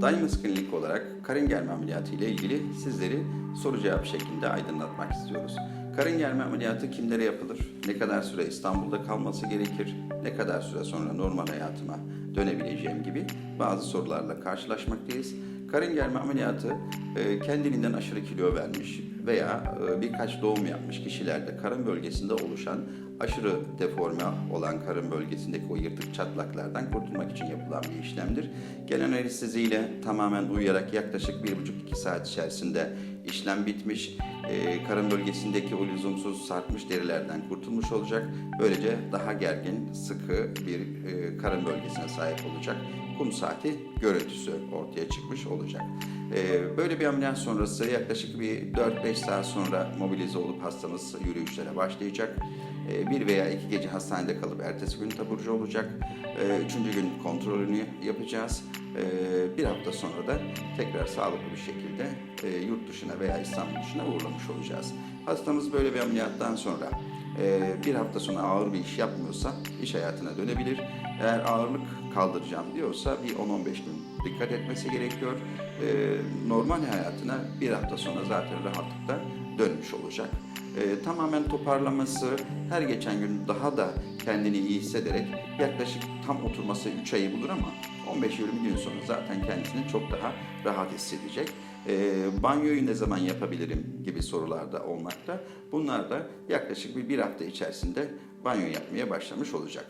Diamonds Klinik olarak karın germe ameliyatı ile ilgili sizleri soru cevap şeklinde aydınlatmak istiyoruz. Karın germe ameliyatı kimlere yapılır? Ne kadar süre İstanbul'da kalması gerekir? Ne kadar süre sonra normal hayatıma dönebileceğim gibi bazı sorularla karşılaşmaktayız. Karın germe ameliyatı e, kendiliğinden aşırı kilo vermiş veya e, birkaç doğum yapmış kişilerde karın bölgesinde oluşan aşırı deforme olan karın bölgesindeki o yırtık çatlaklardan kurtulmak için yapılan bir işlemdir. Gelen anestezi ile tamamen uyuyarak yaklaşık 1,5-2 saat içerisinde işlem bitmiş. E, karın bölgesindeki o lüzumsuz sarkmış derilerden kurtulmuş olacak. Böylece daha gergin, sıkı bir e, karın bölgesine sahip olacak. Kum saati görüntüsü ortaya çıkmış olacak. E, böyle bir ameliyat sonrası yaklaşık bir 4-5 saat sonra mobilize olup hastamız yürüyüşlere başlayacak. E, bir veya iki gece hastanede kalıp ertesi gün taburcu olacak. E, üçüncü gün kontrolünü yapacağız. E, bir hafta sonra da tekrar sağlıklı bir şekilde e, yurt dışına veya İstanbul dışına uğurlamış olacağız. Hastamız böyle bir ameliyattan sonra e, bir hafta sonra ağır bir iş yapmıyorsa iş hayatına dönebilir. Eğer ağırlık kaldıracağım diyorsa bir 10-15 gün dikkat etmesi gerekiyor. E, normal hayatına bir hafta sonra zaten rahatlıkla dönmüş olacak. E, tamamen toparlaması her geçen gün daha da kendini iyi hissederek yaklaşık tam oturması 3 ayı bulur ama 15-20 gün sonra zaten kendisini çok daha rahat hissedecek. E, banyoyu ne zaman yapabilirim gibi sorularda olmakta. Bunlar da yaklaşık bir, bir hafta içerisinde banyo yapmaya başlamış olacak.